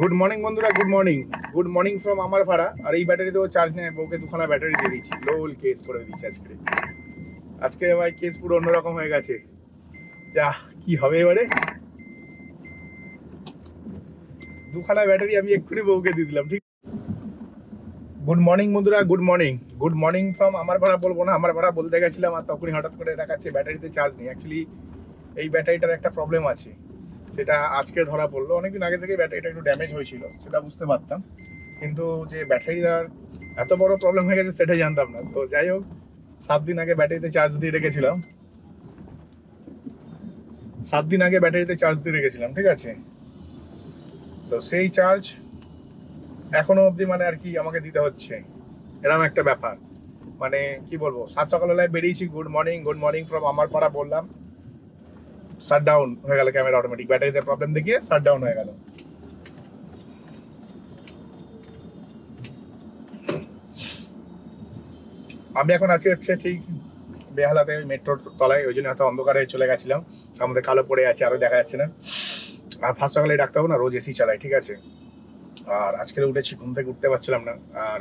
Good morning বন্ধুরা good morning good morning from আমার ভাড়া আর এই ব্যাটারিতেও চার্জ নেয় বউকে দুখানা ব্যাটারি দিয়ে দিচ্ছি। লোল কেস করে দিচ্ছি আজকে। আজকে ভাই কেস পুরো অন্যরকম হয়ে গেছে। যা, কি হবে এবারে? দুখানা ব্যাটারি আমি এক্ষুনি বউকে দিয়ে দিলাম, ঠিক? গুড মর্নিং বন্ধুরা good morning good morning from আমার ভাড়া বলব না আমার ভাড়া বলতে গেছিলাম আর তখনই হঠাৎ করে দেখাচ্ছে ব্যাটারিতে চার্জ নেই। অ্যাকচুয়ালি এই ব্যাটারিটার একটা প্রবলেম আছে। সেটা আজকে ধরা পড়ল। অনেকদিন আগে থেকে ব্যাটারিটা একটু ড্যামেজ হয়েছিল, সেটা বুঝতে পারতাম। কিন্তু যে ব্যাটারিটার এত বড় প্রবলেম হয়ে গেছে সেটা জানতাম না। তো যাই হোক, সাত দিন আগে ব্যাটারিতে চার্জ দিয়ে রেখেছিলাম। সাত দিন আগে ব্যাটারিতে চার্জ দিয়ে রেখেছিলাম, ঠিক আছে? তো সেই চার্জ এখনও অবধি মানে আর কি আমাকে দিতে হচ্ছে। এরকম একটা ব্যাপার। মানে কি বলব, সাত সকালবেলায় বেরিয়েছি good morning good morning from আমার পাড়া বললাম। শাট ডাউন হয়ে গেল ক্যামেরা অটোমেটিক ব্যাটারিতে প্রবলেম দেখিয়ে শাট ডাউন হয়ে গেল। আমি এখন আছি হচ্ছে ঠিক বেহালাতে মেট্রোর তলায়, ওই জন্য এত অন্ধকারে চলে গেছিলাম। আমাদের কালো পড়ে আছে আরও দেখা যাচ্ছে না। আর ফার্স্ট সকালে ডাক্তারবাবু না রোজ এসি চালায়, ঠিক আছে? আর আজকে উঠেছি, ঘুম থেকে উঠতে পারছিলাম না। আর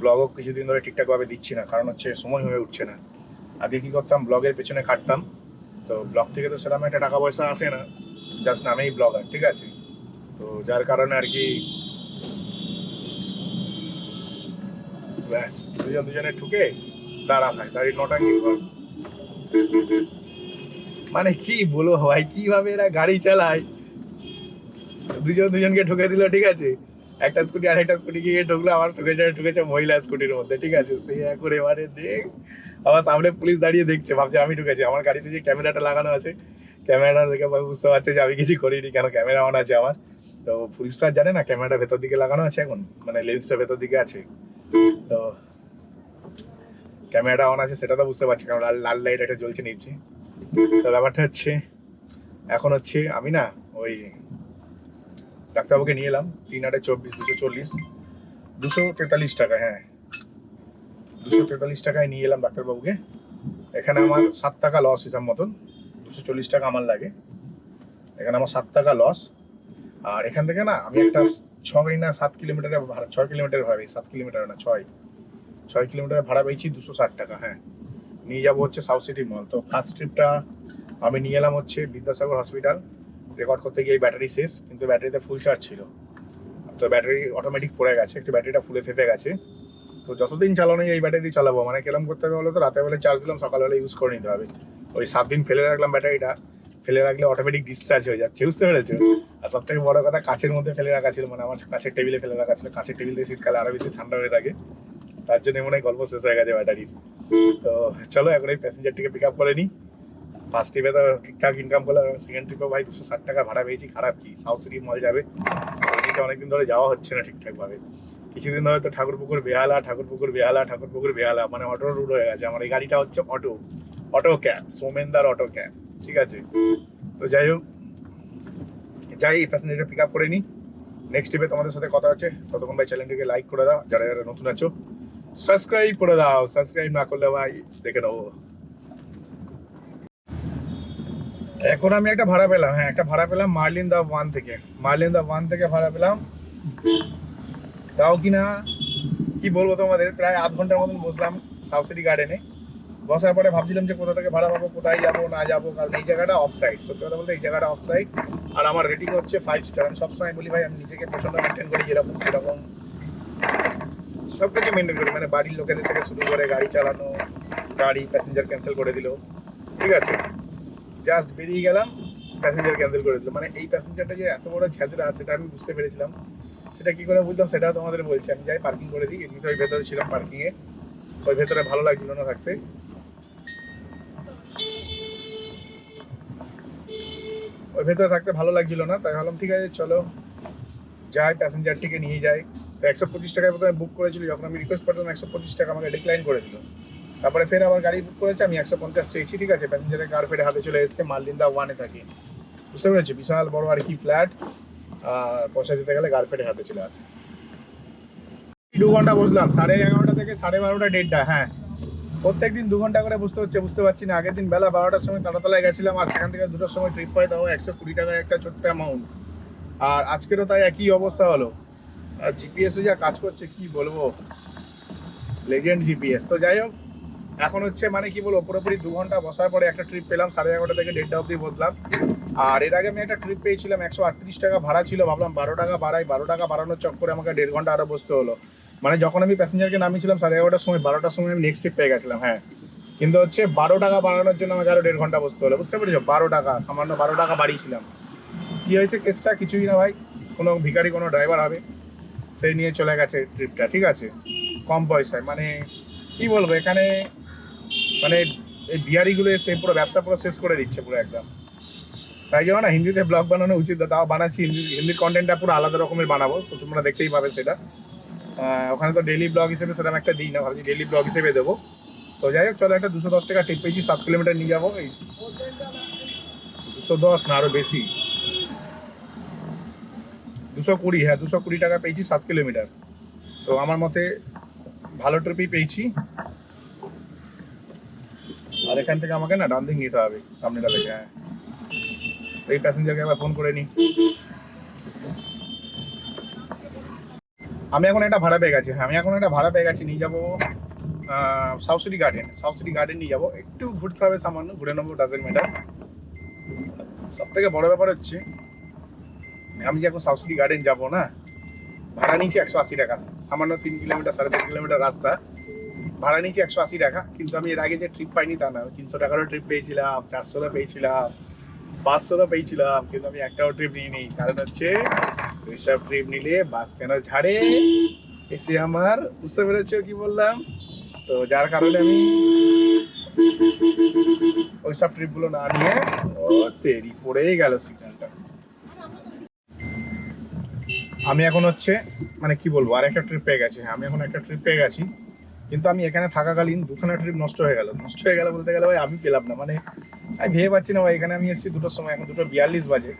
ব্লগও কিছুদিন ধরে ঠিকঠাকভাবে দিচ্ছি না, কারণ হচ্ছে সময় হয়ে উঠছে না। আগে কী করতাম ব্লগের পেছনে কাটতাম তো ব্লগ থেকে তো সেরকম একটা টাকা পয়সা আসে না জাস্ট নামেই ব্লগার, ঠিক আছে? তো যার কারণে আর কি ব্যাস, দুজন দুজনে ঠুকে দাঁড়া ভাই, দাঁড়িয়ে নটাঙ্গি কর মানে কি বলব ভাই, কীভাবে এরা গাড়ি চালায়? দুজন দুজনকে ঠুকে দিল, ঠিক আছে? একটা স্কুটি আর একটা স্কুটি গিয়ে ঢুকলো, আমার যায়, ঢুকেছে মহিলা স্কুটির মধ্যে, ঠিক আছে? সে করে এবারে দেখ, আমার সামনে পুলিশ দাঁড়িয়ে দেখছে, ভাবছে আমি ঢুকেছি। আমার গাড়িতে যে ক্যামেরাটা লাগানো আছে, ক্যামেরাটা দেখে বুঝতে পারছে যে আমি কিছু করিনি, কেন ক্যামেরা অন আছে আমার? তো পুলিশ তো আর জানে না, ক্যামেরাটা ভেতর দিকে লাগানো আছে এখন? মানে লেন্সটা ভেতর দিকে আছে। তো ক্যামেরাটা অন আছে, সেটা তো বুঝতে পারছি, কারণ লাল লাল লাইট একটা জ্বলছে নিচে। তো ব্যাপারটা হচ্ছে, এখন হচ্ছে আমি না, ওই ডাক্তারবাবুকে নিয়ে এলাম, তিন আটে চব্বিশ, দুশো চল্লিশ। দুশো তেতাল্লিশ টাকা হ্যাঁ। দুশো তেতাল্লিশ টাকায় নিয়ে এলাম ডাক্তারবাবুকে। এখানে আমার সাত টাকা লস হিসাব মতন। দুশো চল্লিশ টাকা আমার লাগে। এখানে আমার সাত টাকা লস আর এখান থেকে না, আমি একটা ছয় না সাত কিলোমিটারের ভাড়া, ছয় কিলোমিটার ভাড়া সাত কিলোমিটার না, ছয়। ছয় কিলোমিটারের ভাড়া পেয়েছি দুশো ষাট টাকা হ্যাঁ। নিয়ে যাব হচ্ছে সাউথ সিটি মল। তো ফার্স্ট ট্রিপটা আমি নিয়ে এলাম হচ্ছে বিদ্যাসাগর হসপিটাল রেকর্ড করতে গিয়ে ব্যাটারি শেষ, কিন্তু ব্যাটারিতে ফুল চার্জ ছিল। তো ব্যাটারি অটোমেটিক পড়ে গেছে, একটু ব্যাটারিটা ফুলে ফেপে গেছে। তো যতদিন চালানো এই ব্যাটারি দিয়ে চালাবো মানে কেরম করতে হবে বলো তো রাতের বেলা চার্জ দিলাম সকালবেলা ইউজ করে নিতে হবে। ওই সাত দিন ফেলে রাখলাম ব্যাটারিটা ফেলে রাখলে অটোমেটিক ডিসচার্জ হয়ে যাচ্ছে, বুঝতে পেরেছ? আর সব থেকে বড় কথা কাছের মধ্যে ফেলে রাখা ছিল মানে আমার কাছের টেবিলে ফেলে রাখা ছিল। কাছের টেবিল দিয়ে শীতকালে আরও বেশি ঠান্ডা হয়ে থাকে। তার জন্য মনে হয় গল্প শেষ হয়ে গেছে ব্যাটারির তো চলো, এখন এই প্যাসেঞ্জারটিকে পিক আপ করে নিই। ফার্স্ট ট্রিপে তো ঠিকঠাক ইনকাম করলাম সেকেন্ড ট্রিপেও ভাই দুশো ষাট টাকা ভাড়া পেয়েছি, খারাপ কি? সাউথ সিটি মল যাবে। অনেকদিন ধরে যাওয়া হচ্ছে না ঠিকঠাকভাবে কিছুদিন ধরে তো ঠাকুরপুকুর বেহালা ঠাকুরপুকুর বেহালা ঠাকুরপুকুর বেহালা মানে অটো রুট হয়ে গেছে। আমার এই গাড়িটা হচ্ছে অটো অটো ক্যাব সোমেনদার অটো ক্যাব ঠিক আছে? তো যাই হোক, যাই প্যাসেঞ্জারটা পিক আপ করে নিই নেক্সট ট্রিপে তোমাদের সাথে কথা হচ্ছে। ততক্ষণ ভাই চ্যানেলটিকে লাইক করে দাও। যারা যারা নতুন আছো সাবস্ক্রাইব করে দাও। সাবস্ক্রাইব না করলে ভাই দেখে নেব। এখন আমি একটা ভাড়া পেলাম হ্যাঁ একটা ভাড়া পেলাম মার্লিন দা ওয়ান থেকে। মার্লিন দা ওয়ান থেকে ভাড়া পেলাম। তাও কিনা, কি বলব তোমাদের, প্রায় আধ ঘণ্টার মতন বসলাম সাউথ সিটি গার্ডেনে। বসার পরে ভাবছিলাম যে কোথা থেকে ভাড়া পাবো, কোথায় যাব, না যাব, কারণ এই জায়গাটা অফ সাইড সত্যি কথা বলতে এই জায়গাটা অফ সাইড আর আমার রেটিং হচ্ছে ফাইভ স্টার আমি সবসময় বলি ভাই, আমি নিজেকে প্রচণ্ড মেনটেন করি, যেরকম সেরকম। সব কিছু মেনটেন করি মানে বাড়ির লোকেদের থেকে শুরু করে গাড়ি চালানো, গাড়ি প্যাসেঞ্জার ক্যান্সেল করে দিল। ঠিক আছে। জাস্ট বেরিয়ে গেলাম প্যাসেঞ্জার ক্যান্সেল করে দিল। মানে এই প্যাসেঞ্জারটা যে এত বড় ঝাঁঝরা সেটা আমি বুঝতে পেরেছিলাম। সেটা কি করে বুঝলাম, সেটাও তোমাদের বলছি। আমি যাই পার্কিং করে দিই এমনিতে ওই ভেতরে ছিলাম পার্কিংয়ে ওই ভেতরে ভালো লাগছিল না থাকতে। ওই ভেতরে থাকতে ভালো লাগছিল না, তাই ভাবলাম, ঠিক আছে, চলো। যাই প্যাসেঞ্জারটিকে নিয়ে যাই। একশো পঁচিশ টাকায় প্রথমে বুক করেছিল, যখন আমি রিকোয়েস্ট করলাম, একশো পঁচিশ টাকা আমাকে ডিক্লাইন করে দিল। তারপরে ফের আবার গাড়ি বুক করেছে, আমি একশো পঞ্চাশ চেয়েছি, ঠিক আছে? প্যাসেঞ্জারের কার ফেরে হাতে চলে এসেছে, মালদিন্দা ওয়ানে থাকি। বুঝতে পেরেছি? বিশাল বড় আর কি ফ্ল্যাট আর পয়সা দিতে গেলে গার ফেটে হাতে চলে আসে। দু ঘণ্টা বসলাম, সাড়ে এগারোটা থেকে সাড়ে বারোটা দেড়টা হ্যাঁ। প্রত্যেক দিন দু ঘণ্টা করে বুঝতে হচ্ছে, বুঝতে পারছি না। আগের দিন বেলা বারোটার সময় তাড়াতলায় গেছিলাম, আর সেখান থেকে দুটোর সময় ট্রিপ পাই তাও একশো কুড়ি টাকার একটা ছোট্ট অ্যামাউন্ট আর আজকেরও তাই একই অবস্থা হলো। আর জিপিএসও যা কাজ করছে, কি বলব? লেজেন্ড জিপিএস তো যাই হোক এখন হচ্ছে মানে কি বলব, পুরোপুরি দু ঘণ্টা বসার পরে একটা ট্রিপ পেলাম, সাড়ে এগারোটা থেকে দেড়টা অবধি বসলাম। আর এর আগে আমি একটা ট্রিপ পেয়েছিলাম, একশো আটত্রিশ টাকা ভাড়া ছিল, ভাবলাম বারো টাকা বাড়াই, বারো টাকা বাড়ানোর চক্করে আমাকে দেড় ঘণ্টা আরও বসতে হলো। মানে যখন আমি প্যাসেঞ্জারকে নামিয়েছিলাম, সাড়ে এগারোটার সময়, বারোটার সময় আমি নেক্সট ট্রিপ পেয়ে গেছিলাম হ্যাঁ। কিন্তু হচ্ছে বারো টাকা বাড়ানোর জন্য আমাকে আরও দেড় ঘণ্টা বসতে হলো, বুঝতে পেরেছ? বারো টাকা, সামান্য বারো টাকা বাড়িয়েছিলাম। কী হয়েছে কেসটা? কিছুই না ভাই, কোনো ভিখারি, কোনো ড্রাইভার হবে, সেই নিয়ে চলে গেছে ট্রিপটা ঠিক আছে? কম পয়সায় মানে কি বলব, এখানে মানে এই বিহারিগুলো এসে পুরো ব্যবসা পুরো শেষ করে দিচ্ছে পুরো একদম। তাই জন্য না, হিন্দিতে ব্লগ বানানো উচিত, তাও বানাচ্ছি, হিন্দি, হিন্দির কন্টেন্টটা পুরো আলাদা রকমের বানাবো, তো তোমরা দেখতেই পাবে সেটা। ওখানে তো ডেলি ব্লগ হিসেবে সেরকম একটা দিই না, ভাবছি ডেলি ব্লগ হিসেবে দেবো। তো যাই হোক, চলো একটা দুশো দশ টাকা টিপ পেয়েছি, সাত কিলোমিটার নিয়ে যাব, এই দুশো দশ না আরও বেশি। দুশো কুড়ি হ্যাঁ দুশো কুড়ি টাকা পেয়েছি, সাত কিলোমিটার তো আমার মতে ভালো ট্রিপই পেয়েছি। আর এখান থেকে আমাকে না ডান দিক নিতে হবে, সামনেটা থেকে হ্যাঁ। এই প্যাসেঞ্জারকে একবার ফোন করে নিই আমি এখন একটা ভাড়া পেয়ে গেছি হ্যাঁ আমি এখন একটা ভাড়া পেয়ে গেছি, নিয়ে যাব South City Garden South City Garden নিয়ে যাব। একটু ঘুরতে হবে সামান্য, ঘুরে নেব ডাজেন্ট ম্যাটার সব থেকে বড় ব্যাপার হচ্ছে, আমি যে এখন সাউথ সিটি গার্ডেন যাব না, ভাড়া নিয়েছি একশো আশি টাকা, সামান্য তিন কিলোমিটার, সাড়ে তিন কিলোমিটার রাস্তা। ভাড়া নিয়েছি একশো আশি টাকা, কিন্তু আমি এর আগে যে ট্রিপ পাইনি তা না। তিনশো টাকারও ট্রিপ পেয়েছিলাম চারশোটা পেয়েছিলাম পাঁচশোটা পেয়েছিলাম, কিন্তু আমি একটাও ট্রিপ নিয়ে নিই কারণ হচ্ছে ওইসব ট্রিপ নিলে বাস কেন ঝাড়ে? এসে আমার বুঝতে পেরেছ কি বললাম? তো যার কারণে আমি ওইসব ট্রিপগুলো না নিয়ে ও তেরি পড়েই গেল সিগন্যালটা। আমি এখন হচ্ছে মানে কি বলব আর একটা ট্রিপ পেয়ে গেছি। আমি এখন একটা ট্রিপ পেয়ে গেছি। কিন্তু আমি এখানে থাকাকালীন দুখানা ট্রিপ নষ্ট হয়ে গেল। নষ্ট হয়ে গেল বলতে গেলে ভাই, আমি পেলাম না। মানে আমি ভেবে পাচ্ছি না ভাই, এখানে আমি এসেছি দুটোর সময়, এখন দুটো বিয়াল্লিশ বাজে।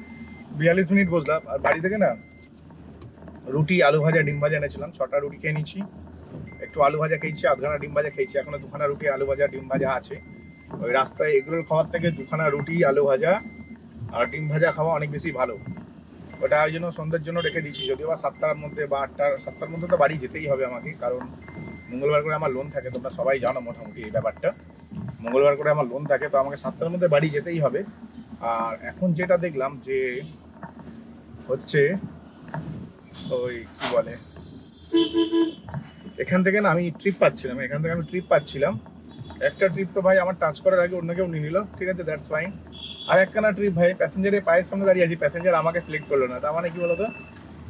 বিয়াল্লিশ মিনিট বসলাম। আর বাড়ি থেকে না, রুটি, আলু ভাজা, ডিম ভাজা এনেছিলাম। ছটা রুটি খেয়ে নিচ্ছি একটু আলু ভাজা খেয়েছি, আধখানা ডিম ভাজা খেয়েছি। এখনও দুখানা রুটি, আলু ভাজা, ডিম ভাজা আছে। ওই রাস্তায় এগরোল খাওয়ার থেকে দুখানা রুটি, আলু ভাজা আর ডিম ভাজা খাওয়া অনেক বেশি ভালো। ওটা ওই জন্য সন্ধ্যের জন্য রেখে দিয়েছি। যদিও বা সাতটার মধ্যে বা আটটার, সাতটার মধ্যে তো বাড়ি যেতেই হবে আমাকে, কারণ মঙ্গলবার করে আমার লোন থাকে, তোমরা সবাই জানো মোটামুটি এই ব্যাপারটা। মঙ্গলবার করে আমার লোন থাকে, তো আমাকে সাতটার মধ্যে বাড়ি যেতেই হবে। আর এখন যেটা দেখলাম যে হচ্ছে ওই কি বলে, এখান থেকে না আমি ট্রিপ পাচ্ছিলাম, এখান থেকে আমি ট্রিপ পাচ্ছিলাম। একটা ট্রিপ তো ভাই আমার টাচ করার আগে অন্য কেউ নিয়ে নিল, ঠিক আছে দ্যাটস ফাইন আর একখানা ট্রিপ ভাই প্যাসেঞ্জারের পায়ের সামনে দাঁড়িয়ে আছি প্যাসেঞ্জার আমাকে সিলেক্ট করল না, তার মানে কি বলতো?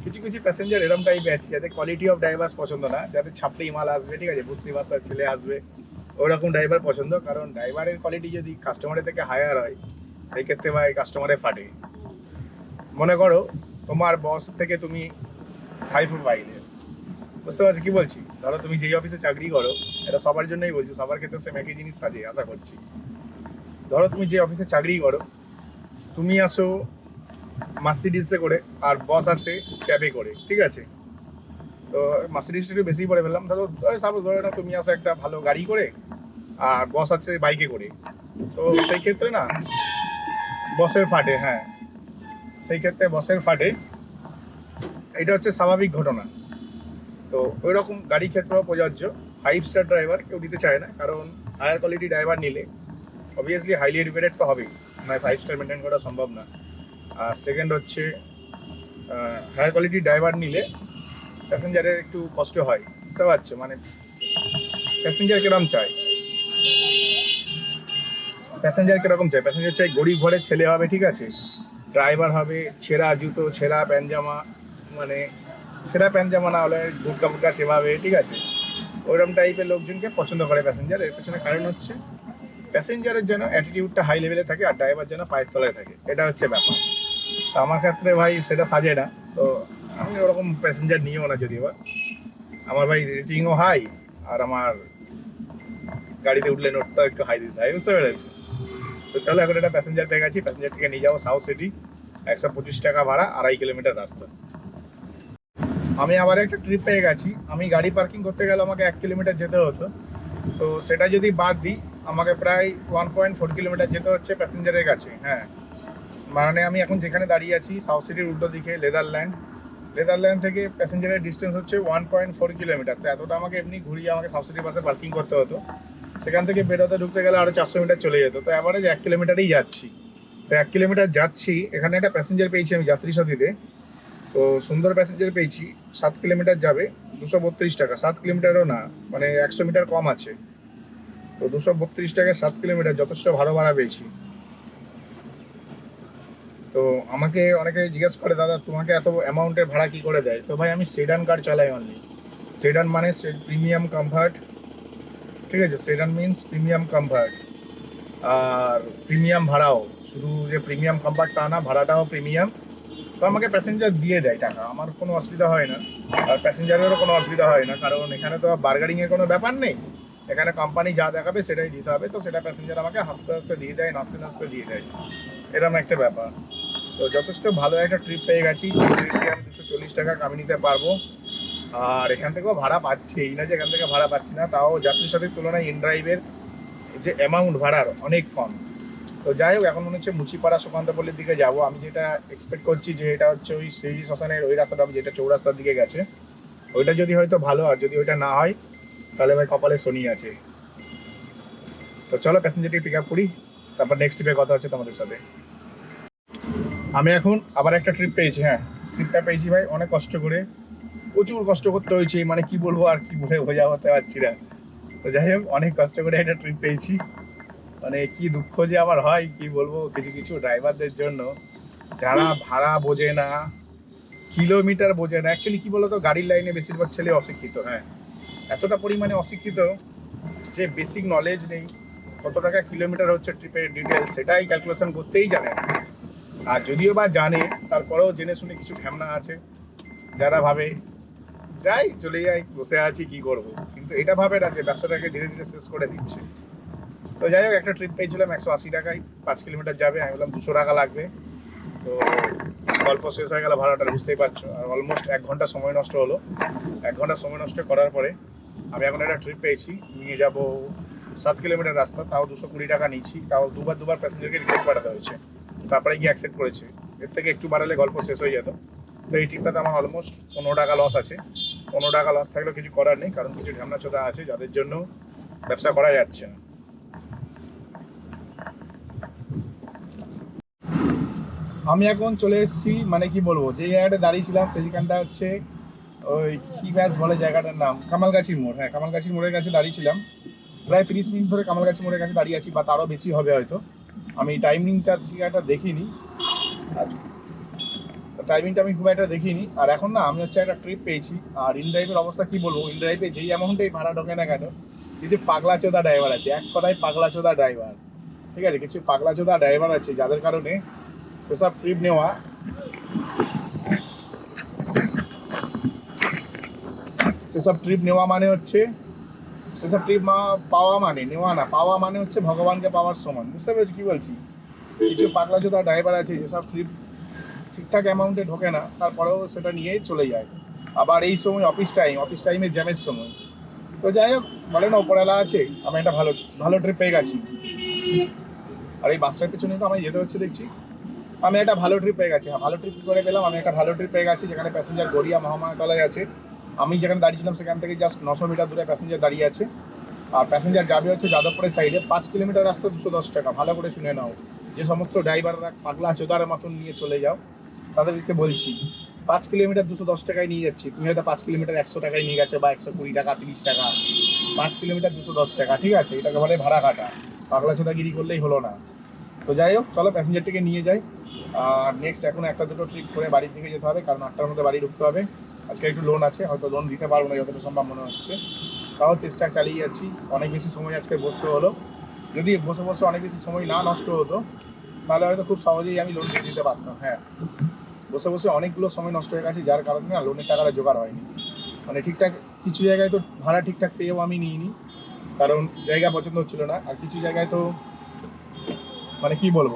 কিছু কিছু প্যাসেঞ্জার এরম টাইপে আছে যাতে কোয়ালিটি অফ ড্রাইভার পছন্দ না যাতে ছাপড়ি মাল আসবে, ঠিক আছে বুঝতে বাস্তার ছেলে আসবে, ওরকম ড্রাইভার পছন্দ, কারণ ড্রাইভারের কোয়ালিটি যদি কাস্টমারের থেকে হায়ার হয়, সেই ক্ষেত্রে ভাই কাস্টমারে ফাটে। মনে করো, তোমার বস থেকে তুমি হাই ফুট বাইরে বুঝতে পারছি কি বলছি? ধরো তুমি যেই অফিসে চাকরি করো, এটা সবার জন্যই বলছি, সবার ক্ষেত্রে সেম একই জিনিস সাজে আশা করছি। ধরো তুমি যে অফিসে চাকরি করো, তুমি আসো মার্সিডিসে করে, আর বস আছে ক্যাবে করে, ঠিক আছে? তো মার্সিডিস একটু বেশি পরে ফেললাম। ধরো সাপোজ ধরো না, তুমি আসো একটা ভালো গাড়ি করে, আর বস আছে বাইকে করে। তো সেই ক্ষেত্রে না বসের ফাটে হ্যাঁ। সেই ক্ষেত্রে বসের ফাটে। এটা হচ্ছে স্বাভাবিক ঘটনা। তো ওই রকম গাড়ি ক্ষেত্রেও প্রযোজ্য। ফাইভ স্টার ড্রাইভার কেউ দিতে চায় না, কারণ হায়ার কোয়ালিটি ড্রাইভার নিলে অবভিয়াসলি হাইলি এডুকেটেড তো হবেই। মানে ফাইভ স্টার মেনটেন করা সম্ভব না। আর সেকেন্ড হচ্ছে হায়ার কোয়ালিটি ড্রাইভার নিলে প্যাসেঞ্জারের একটু কষ্ট হয়। বুঝতে পারছ? মানে প্যাসেঞ্জার কীরকম চায়? প্যাসেঞ্জার কীরকম চাই প্যাসেঞ্জার চাই গরিব ঘরের ছেলে হবে, ঠিক আছে? ড্রাইভার হবে, ছেঁড়া জুতো, ছেঁড়া প্যান্ট-জামা মানে ছেঁড়া প্যান্ট-জামা না হলে গুটকা ফুটকা চেবাবে ঠিক আছে? ওইরকম টাইপের লোকজনকে পছন্দ করে প্যাসেঞ্জার এর পেছনে কারণ হচ্ছে প্যাসেঞ্জারের যেন অ্যাটিটিউডটা হাই লেভেলে থাকে আর ড্রাইভার যেন পায়ের তলায় থাকে। এটা হচ্ছে ব্যাপার। তো আমার ক্ষেত্রে ভাই সেটা সাজে না। তো আমি ওরকম প্যাসেঞ্জার নিয়েও না যদিও বা। আমার ভাই রেটিংও হাই আর আমার গাড়িতে উঠলে নোটটাও একটু হাই দিতে হয়, বুঝতে পেরেছি তো চলো, এখন একটা প্যাসেঞ্জার পেয়ে গেছি প্যাসেঞ্জারটিকে নিয়ে যাব সাউথ সিটি একশো পঁচিশ টাকা ভাড়া, আড়াই কিলোমিটার রাস্তা। আমি আবার একটা ট্রিপ পেয়ে গেছি। আমি গাড়ি পার্কিং করতে গেলে আমাকে এক কিলোমিটার যেতে হতো। তো সেটা যদি বাদ দিই, আমাকে প্রায় ওয়ান পয়েন্ট ফোর কিলোমিটার যেতে হচ্ছে প্যাসেঞ্জারের কাছে হ্যাঁ। মানে আমি এখন যেখানে দাঁড়িয়ে আছি সাউথ সিটির উল্টো দিকে লেদারল্যান্ড লেদারল্যান্ড থেকে প্যাসেঞ্জারের ডিস্টেন্স হচ্ছে ওয়ান পয়েন্ট ফোর কিলোমিটার তো এতটা আমাকে এমনি ঘুরিয়ে আমাকে সাউথ সিটির পাশে পার্কিং করতে হতো। সেখান থেকে বেরোতে ঢুকতে গেলে আরও চারশো মিটার চলে যেত। তো অ্যাভারেজ এক কিলোমিটারই যাচ্ছি। তো এক কিলোমিটার যাচ্ছি, এখানে একটা প্যাসেঞ্জার পেয়েছি আমি যাত্রী সাথীতে। তো সুন্দর প্যাসেঞ্জার পেয়েছি, সাত কিলোমিটার যাবে, দুশো বত্রিশ টাকা। সাত কিলোমিটারও না মানে একশো মিটার কম আছে। তো দুশো বত্রিশ টাকায় সাত কিলোমিটার যথেষ্ট ভালো ভাড়া পেয়েছি। তো আমাকে অনেকে জিজ্ঞেস করে, দাদা, তোমাকে এত অ্যামাউন্টের ভাড়া কি করে দেয়? তো ভাই, আমি সেডান কার চালাই অনলি সেডান মানে প্রিমিয়াম কমফার্ট ঠিক আছে সেডান মিনস প্রিমিয়াম কমফার্ট আর প্রিমিয়াম ভাড়াও। শুধু যে প্রিমিয়াম কমফর্ট তা না, ভাড়াটাও প্রিমিয়াম তো আমাকে প্যাসেঞ্জার দিয়ে দেয় টাকা। আমার কোনো অসুবিধা হয় না। আর প্যাসেঞ্জারেরও কোনো অসুবিধা হয় না। কারণ এখানে তো বার্গারিংয়ের কোনো ব্যাপার নেই। এখানে কোম্পানি যা দেখাবে, সেটাই দিতে হবে। তো সেটা প্যাসেঞ্জার আমাকে হাসতে হাসতে দিয়ে দেয়, নাচতে নাচতে দিয়ে দেয়। এরকম একটা ব্যাপার। তো যথেষ্ট ভালো একটা ট্রিপ পেয়ে গেছি। দুশো চল্লিশ টাকা কামিয়ে নিতে পারব। আর এখান থেকেও ভাড়া পাচ্ছি। এই না যে এখান থেকে ভাড়া পাচ্ছি না, তাও যাত্রীর সাথে তুলনায় ইন ড্রাইভের যে অ্যামাউন্ট ভাড়ার অনেক কম। তো যাই হোক, এখন মনে হচ্ছে মুচিপাড়া সুকান্তপল্লির দিকে যাব। আমি যেটা এক্সপেক্ট করছি যে এটা হচ্ছে ওই সেই শ্মশানের ওই রাস্তাটা যেটা চৌরাস্তার দিকে গেছে। ওইটা যদি হয়তো ভালো আর যদি ওইটা না হয়, তাহলে ভাই কপালে শনি আছে। তো চলো প্যাসেঞ্জারটি পিক আপ করি। তারপর নেক্সট ট্রিপে কথা হচ্ছে তোমাদের সাথে। আমি এখন আবার একটা ট্রিপ পেয়েছি হ্যাঁ। ট্রিপটা পেয়েছি ভাই, অনেক কষ্ট করে। প্রচুর কষ্ট করতে হয়েছে মানে কি বলব আর কি বলে বোঝা হতে পারছি না। তো যাই হোক, অনেক কষ্ট করে একটা ট্রিপ পেয়েছি। মানে কি দুঃখ যে আমার হয়, কি বলব, কিছু কিছু ড্রাইভারদের জন্য। যারা ভাড়া বোঝে না কিলোমিটার বোঝে না। অ্যাকচুয়ালি কি বলতো, গাড়ির লাইনে বেশিরভাগ ছেলে অশিক্ষিত হ্যাঁ। এতটা পরিমাণে অশিক্ষিত যে বেসিক নলেজ নেই, কত টাকা কিলোমিটার হচ্ছে ট্রিপের ডিটেলস সেটাই ক্যালকুলেশন করতেই জানে না। আর যদিও বা জানে, তারপরেও জেনে শুনে কিছু ঢ্যামনা আছে। যারা ভাবে, যাই, চলে যাই, বসে আছি, কি করব? কিন্তু এটা ভাবে না যে ব্যবসাটাকে ধীরে ধীরে শেষ করে দিচ্ছে। তো যাই হোক, একটা ট্রিপ পেয়েছিলাম একশো আশি টাকায়, পাঁচ কিলোমিটার যাবে, আমি বললাম দুশো টাকা লাগবে। তো গল্প শেষ হয়ে গেল ভাড়াটা, বুঝতেই পারছ। আর অলমোস্ট এক ঘণ্টা সময় নষ্ট হলো। এক ঘণ্টা সময় নষ্ট করার পরে আমি এখন একটা ট্রিপ পেয়েছি, নিয়ে যাব সাত কিলোমিটার রাস্তা, তাও দুশো কুড়ি টাকা নিচ্ছি, তাও দুবার দুবার প্যাসেঞ্জারকে রিকোয়েস্ট পাঠাতে হয়েছে। তারপরে গিয়ে অ্যাকসেপ্ট করেছে। এর থেকে একটু বাড়ালে গল্প শেষ হয়ে যেত। তো এই ট্রিপটাতে আমার অলমোস্ট পনেরো টাকা লস আছে। পনেরো টাকা লস থাকলেও কিছু করার নেই, কারণ কিছু ঢ্যামনা চোদা আছে, যাদের জন্য ব্যবসা করা যাচ্ছে না। আমি এখন চলে এসেছি মানে কি বলব, যে জায়গাটা দাঁড়িয়েছিলাম, সেইখানটা হচ্ছে ওই কি ব্যাস বলে জায়গাটার নাম? কামালগাছির মোড়। হ্যাঁ কামালগাছির মোড়ের কাছে দাঁড়িয়েছিলাম। প্রায় তিরিশ মিনিট ধরে কামালগাছি মোড়ের কাছে দাঁড়িয়ে আছি, বা তারও বেশি হবে হয়তো। আমি টাইমিংটা ঠিক একটা দেখিনি। আর টাইমিংটা আমি খুব একটা দেখিনি। আর এখন না, আমি হচ্ছে একটা ট্রিপ পেয়েছি। আর ইনড্রাইভের অবস্থা কি বলব? ইনড্রাইভে যেই অ্যামাউন্টেই ভাড়া ঢোকে না কেন কিছু পাগলা চোদা ড্রাইভার আছে, এক কথায় পাগলা চোদা ড্রাইভার ঠিক আছে? কিছু পাগলা চোদা ড্রাইভার আছে, যাদের কারণে সেসব ট্রিপ নেওয়া সেসব ট্রিপ নেওয়া মানে হচ্ছে সেসব ট্রিপ মা পাওয়া মানে নেওয়া না। পাওয়া মানে হচ্ছে ভগবানকে পাওয়ার সমান। বুঝতে পেরেছি কি বলছি? কিছু পাগলা চোদা ড্রাইভার আছে যেসব ট্রিপ ঠিকঠাক অ্যামাউন্টে ঢোকে না, তারপরেও সেটা নিয়েই চলে যায়। আবার এই সময় অফিস টাইম অফিস টাইমে জ্যামের সময়। তো যাই হোক, বলে না ওপরওয়ালা আছে, আমি একটা ভালো ভালো ট্রিপ পেয়ে গেছি। আর এই বাসটার পেছনে তো আমায় যেতে হচ্ছে, দেখছি। আমি একটা ভালো ট্রিপ পেয়ে গেছি। হ্যাঁ ভালো ট্রিপ করে পেলাম আমি একটা ভালো ট্রিপ পেয়ে গেছি, যেখানে প্যাসেঞ্জার গড়িয়া মহামায়াতলায় আছে। আমি যেখানে দাঁড়িয়েছিলাম সেখান থেকে জাস্ট নশো মিটার দূরে প্যাসেঞ্জার দাঁড়িয়ে আছে। আর প্যাসেঞ্জার যাবে হচ্ছে যাদবপুরের সাইডে পাঁচ কিলোমিটার রাস্তা দুশো দশ টাকা, ভালো করে শুনে নাও। যে সমস্ত ড্রাইভাররা পাগলা চোদার মতন নিয়ে চলে যাও, তাদেরকে বলছি, পাঁচ কিলোমিটার দুশো দশ টাকায় নিয়ে যাচ্ছি। তুমি হয়তো পাঁচ কিলোমিটার একশো টাকায় নিয়ে গেছে বা একশো কুড়ি টাকা, তিরিশ টাকা। পাঁচ কিলোমিটার দুশো দশ টাকা, ঠিক আছে? এটাকে বলে ভাড়া কাটা। পাগলা চোদাগিরি করলেই হলো না। তো যাই হোক, চলো প্যাসেঞ্জারটিকে নিয়ে যাই। আর নেক্সট এখন একটা দুটো ট্রিপ করে বাড়ির দিকে যেতে হবে, কারণ আটটার মধ্যে বাড়ি ঢুকতে হবে। আজকে একটু লোন আছে, হয়তো লোন দিতে পারব না, যতটা সম্ভব মনে হচ্ছে। তাও চেষ্টা চালিয়ে যাচ্ছি, অনেক বেশি সময় আজকে বসতে হলো। যদি বসে বসে অনেক বেশি সময় না নষ্ট হতো, তাহলে হয়তো খুব সহজেই আমি লোন দিয়ে দিতে পারতাম হ্যাঁ। বসে বসে অনেকগুলো সময় নষ্ট হয়ে গেছে, যার কারণে না লোনের টাকাটা জোগাড় হয়নি। মানে ঠিকঠাক, কিছু জায়গায় তো ভাড়া ঠিকঠাক পেয়েও আমি নিইনি, কারণ জায়গা পছন্দ হচ্ছিল না। আর কিছু জায়গায় তো মানে কি বলব?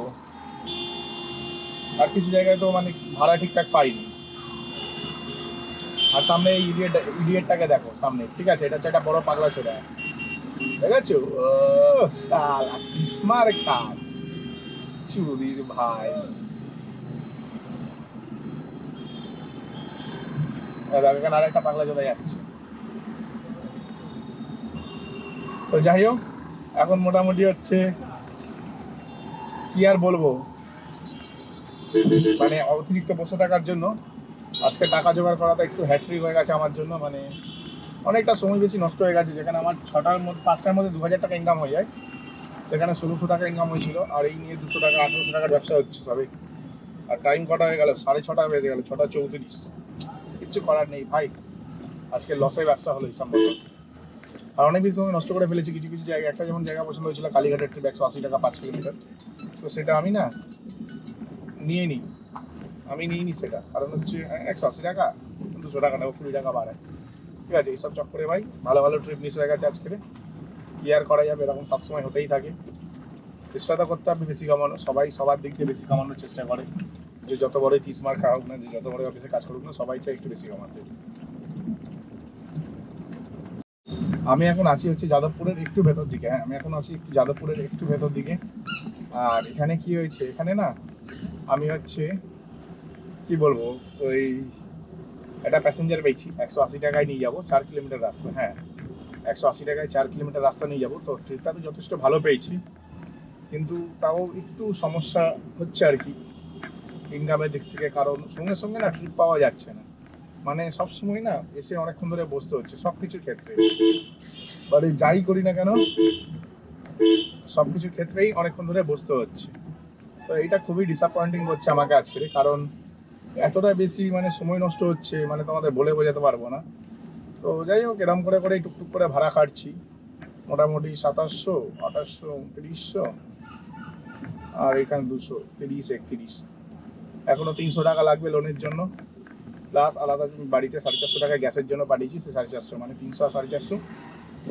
আর কিছু জায়গায় তো মানে ভাড়া ঠিকঠাক পাইনি। আর সামনে ইডিয়েট ইডিয়েটটাকে দেখো, সামনে, ঠিক আছে? এটা হচ্ছে একটা বড় পাগলা ছোড়া ঠিক আছে ও সালা কিসমার কাজ চুরির ভাই। দেখো, এখানে আরেকটা পাগলা চোদা যাচ্ছে। তো যাই হোক, এখন মোটামুটি হচ্ছে, কি আর বলব? মানে অতিরিক্ত বসে থাকার জন্য আজকে টাকা জোগাড় করাটা একটু হ্যাট্রিক হয়ে গেছে আমার জন্য মানে অনেকটা সময় বেশি নষ্ট হয়ে গেছে। যেখানে আমার ছটার মধ্যে, পাঁচটার মধ্যে দু হাজার টাকা ইনকাম হয়ে যায়। সেখানে ষোলোশো টাকা ইনকাম হয়েছিল, আর এই নিয়ে দুশো টাকা, আঠেরোশো টাকার ব্যবসা হচ্ছে সবই। আর টাইম কটা হয়ে গেল? সাড়ে ছটা বেজে গেল, ছটা চৌত্রিশ। কিচ্ছু করার নেই ভাই। আজকে লসে ব্যবসা হলো এই মতো আর অনেক বেশি সময় নষ্ট করে ফেলেছি, কিছু কিছু জায়গা। একটা যেমন জায়গা পছন্দ হয়েছিল, কালীঘাটের ট্রিপ একশো আশি টাকা পাঁচ কিলোমিটার। তো সেটা আমি না নিয়ে নিই। আমি নিই নি সেটা। কারণ হচ্ছে একশো আশি টাকা, দুশো টাকা নেব, কুড়ি টাকা বাড়ায়। ঠিক আছে, এইসব চক্করে ভাই, ভালো ভালো ট্রিপ মিস হয়ে গেছে আজকে কি আর করা যাবে, এরকম সবসময় হতেই থাকে। চেষ্টা তো করতে হবে বেশি কামানো সবাই সবার দিক দিয়ে বেশি কামানোর চেষ্টা করে। যে যত বড়ই তিস মার খাওয়া হোক না, যে যত বড় অফিসে কাজ করুক না, সবাই চাই একটু বেশি কামাতে। আমি এখন আছি হচ্ছে যাদবপুরের একটু ভেতর দিকে হ্যাঁ আমি এখন আছি একটু যাদবপুরের একটু ভেতর দিকে। আর এখানে কি হয়েছে, এখানে না, আমি হচ্ছে কি বলব, ওই একটা প্যাসেঞ্জার পেয়েছি, একশো আশি টাকায় নিয়ে যাব, চার কিলোমিটার রাস্তা হ্যাঁ। একশো আশি টাকায় চার কিলোমিটার রাস্তা নিয়ে যাব, তো ট্রিপটা তো যথেষ্ট ভালো পেয়েছি। কিন্তু তাও একটু সমস্যা হচ্ছে আর কি ইনকামের দিক থেকে, কারণ সঙ্গে সঙ্গে না ট্রিপ পাওয়া যাচ্ছে না। মানে সব সময় না এসে অনেকক্ষণ ধরে বসতে হচ্ছে, সব কিছুর ক্ষেত্রে। মানে যাই করি না কেন, সব কিছুর ক্ষেত্রেই অনেকক্ষণ ধরে বসতে হচ্ছে। তো এইটা খুবই ডিসঅ্যাপয়েন্টিং হচ্ছে আমাকে আজকে কারণ এতটা বেশি মানে সময় নষ্ট হচ্ছে মানে তোমাদের বলে বোঝাতে পারব না। তো যাই হোক, এরম করে করে টুকটুক করে ভাড়া কাটছি। মোটামুটি সাতাশশো, আঠাশশো তিরিশশো আর এখানে দুশো, তিরিশ, একত্রিশ। এখনও তিনশো টাকা লাগবে লোনের জন্য। প্লাস আলাদা বাড়িতে সাড়ে চারশো টাকা গ্যাসের জন্য পাঠিয়েছি, সে সাড়ে চারশো মানে তিনশো আর সাড়ে চারশো,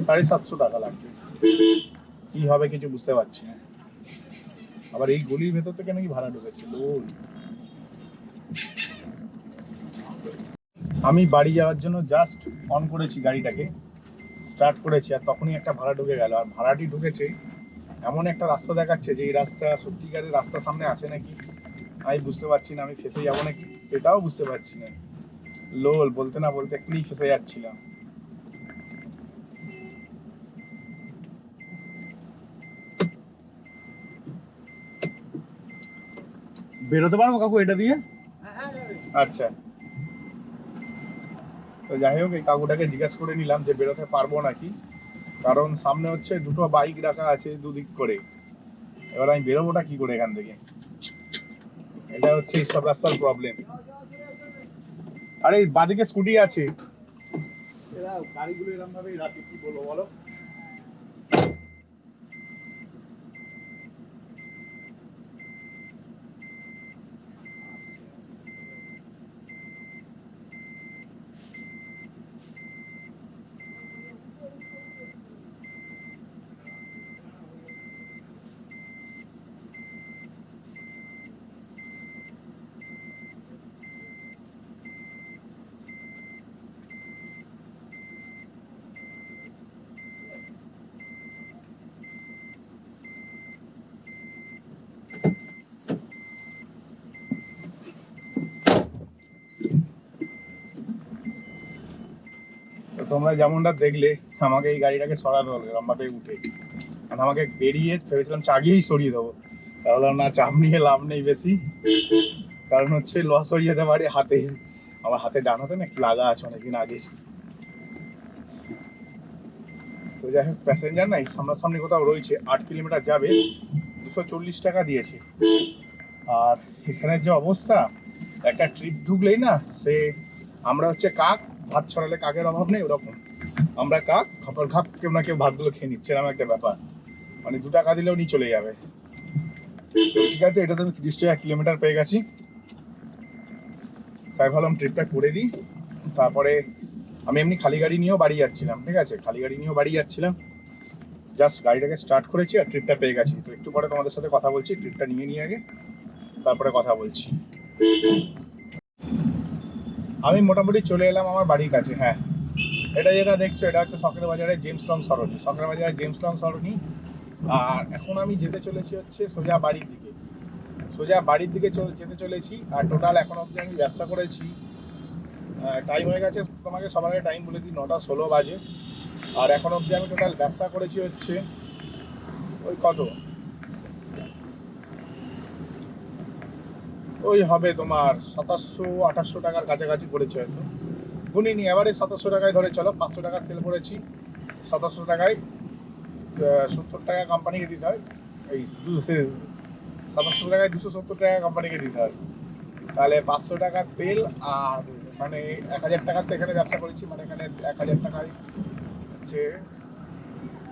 সাড়ে সাতশো টাকা লাগবে। কি হবে কিছু বুঝতে পারছি না। আবার এই গলির ভেতর থেকে নাকি ভাড়া ঢুকেছে, লোল। আমি বাড়ি যাওয়ার জন্য জাস্ট অন করেছি গাড়িটাকে। স্টার্ট করেছি আর তখনই একটা ভাড়া ঢুকে গেল। আর ভাড়াটি ঢুকেছে, এমন একটা রাস্তা দেখাচ্ছে যে এই রাস্তা সত্যিকারের রাস্তা সামনে আছে নাকি? আমি বুঝতে পারছি না, আমি ফেসে যাব নাকি? সেটাও বুঝতে পারছি না। লোল, বলতে না বলতে এক্ষুনি ফেসে যাচ্ছিলাম। বেরোতে পারব কাকু এটা দিয়ে? আচ্ছা। তো যাই হোক, এই কাকুটাকে জিজ্ঞেস করে নিলাম যে বেরোতে পারব নাকি? কারণ সামনে হচ্ছে দুটো বাইক রাখা আছে দুদিক করে। এবার আমি বেরোবোটা কি করে এখান থেকে? এটা হচ্ছে এইসব রাস্তার প্রবলেম আরে বাদিকে স্কুটি আছে। গাড়িগুলো এরকম ভাবেই রাখে, কি বলব বলো? তোমরা যেমনটা দেখলে, আমাকে এই গাড়িটাকে সরাতে হলো লম্বাতে উঠে। আর আমাকে বেরিয়ে ভেবেছিলাম চাগিয়েই সরিয়ে দেবো। তাহলে না, চাপ নিয়ে লাভ নেই বেশি। কারণ হচ্ছে লস হয়ে যেতে পারে হাতে। আমার হাতে ডান হাতে না একটু লাগা আছে অনেকদিন আগে। তো যাই হোক প্যাসেঞ্জার নাই সামনাসামনি কোথাও রয়েছে, আট কিলোমিটার যাবে, দুশো চল্লিশ টাকা দিয়েছে। আর এখানের যে অবস্থা, একটা ট্রিপ ঢুকলেই না, সে, আমরা হচ্ছে কাক ভাত ছড়ালে কাকের অভাব নেই? ওরকম। আমরা কাক খপর খাপ কেউ না কেউ ভাতগুলো খেয়ে নিচ্ছে এরকম একটা ব্যাপার। মানে দু টাকা দিলেও নিয়ে চলে যাবে। ঠিক আছে, এটা তো আমি তিরিশ টাকা কিলোমিটার পেয়ে গেছি। তাই ভাবলাম ট্রিপটা করে দিই। তারপরে আমি এমনি খালি গাড়ি নিয়েও বাড়ি যাচ্ছিলাম, ঠিক আছে? খালি গাড়ি নিয়েও বাড়ি যাচ্ছিলাম। জাস্ট গাড়িটাকে স্টার্ট করেছি আর ট্রিপটা পেয়ে গেছি। তো একটু পরে তোমাদের সাথে কথা বলছি ট্রিপটা নিয়ে নিয়ে আগে। তারপরে কথা বলছি। আমি মোটামুটি চলে এলাম আমার বাড়ির কাছে হ্যাঁ। এটা যেটা দেখছ, এটা হচ্ছে সকের বাজারে জেমস লং সরণি। সকের বাজারে জেমস লং সরণি। আর এখন আমি যেতে চলেছি হচ্ছে সোজা বাড়ির দিকে। সোজা বাড়ির দিকে যেতে চলেছি, আর টোটাল এখন অবধি আমি ব্যবসা করেছি। টাইম হয়ে গেছে, তোমাকে সবার আগে টাইম বলে দিই, নটা ষোলো বাজে। আর এখন অবধি আমি টোটাল ব্যবসা করেছি হচ্ছে, ওই কত? ওই হবে তোমার সাতাশশো, আঠাশশো টাকার কাছাকাছি পড়েছে হয়তো। গুনিনি, এবারে সাতাশশো টাকায় ধরে চলো, পাঁচশো টাকার তেল পড়েছি। সাতাশশো টাকায় সত্তর টাকা কোম্পানিকে দিতে হয়। এই সাতাশশো টাকায় দুশো সত্তর টাকা কোম্পানিকে দিতে হয়। তাহলে পাঁচশো টাকার তেল আর মানে এক হাজার টাকার তো এখানে ব্যবসা করেছি মানে এখানে এক হাজার টাকায় হচ্ছে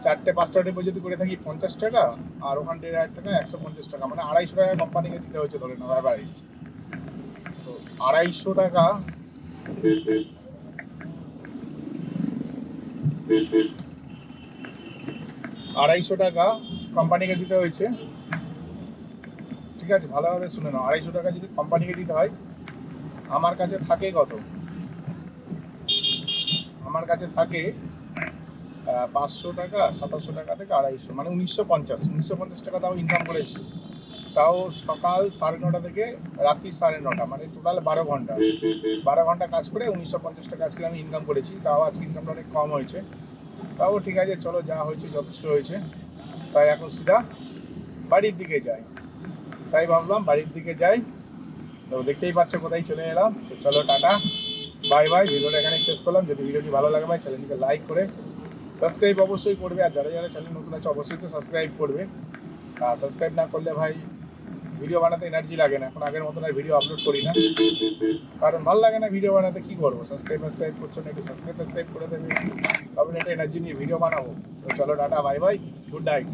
চারটে, পাঁচটা ডিপোজিট করে থাকি পঞ্চাশ টাকা আর ওখান থেকে হাজার টাকা, একশো পঞ্চাশ টাকা। মানে আড়াইশো টাকা কোম্পানিকে দিতে হয়েছে ধরে নাও অ্যাভারেজ তো আড়াইশো টাকা আড়াইশো টাকা কোম্পানিকে দিতে হয়েছে। ঠিক আছে, ভালোভাবে শুনে নাও। আড়াইশো টাকা যদি কোম্পানিকে দিতে হয়, আমার কাছে থাকে কত? আমার কাছে থাকে পাঁচশো টাকা, সাতাশশো টাকা থেকে আড়াইশো মানে উনিশশো পঞ্চাশ উনিশশো পঞ্চাশ টাকা তাও ইনকাম করেছি। তাও সকাল সাড়ে নটা থেকে রাত্রি সাড়ে নটা মানে টোটাল বারো ঘণ্টা। বারো ঘণ্টা কাজ করে উনিশশো পঞ্চাশ টাকা আজকে আমি ইনকাম করেছি, তাও আজকে ইনকামটা অনেক কম হয়েছে। তাও ঠিক আছে, চলো যা হয়েছে যথেষ্ট হয়েছে। তাই এখন সিধা বাড়ির দিকে যাই। তাই ভাবলাম বাড়ির দিকে যাই। তো দেখতেই পাচ্ছ কোথায় চলে এলাম। তো চলো টাটা, বাই বাই, ভিডিওটা এখানে শেষ করলাম। যদি ভিডিওটি ভালো লাগে ভাই, চ্যানেলটিকে লাইক করে সাবস্ক্রাইব অবশ্যই করবে, আর যারা যারা চ্যানেল নতুন আছে অবশ্যই তো সাবস্ক্রাইব করবে। আর সাবস্ক্রাইব না করলে ভাই ভিডিও বানাতে এনার্জি লাগে না, এখন আগের মতন আর ভিডিও আপলোড করি না। কারণ ভালো লাগে না ভিডিও বানাতে, কী করব? সাবস্ক্রাইব সাবস্ক্রাইব করছ না একটু সাবস্ক্রাইব সাবস্ক্রাইব করে দেবে। তবে একটা এনার্জি নিয়ে ভিডিও বানাবো। তো চলো tata bye bye good night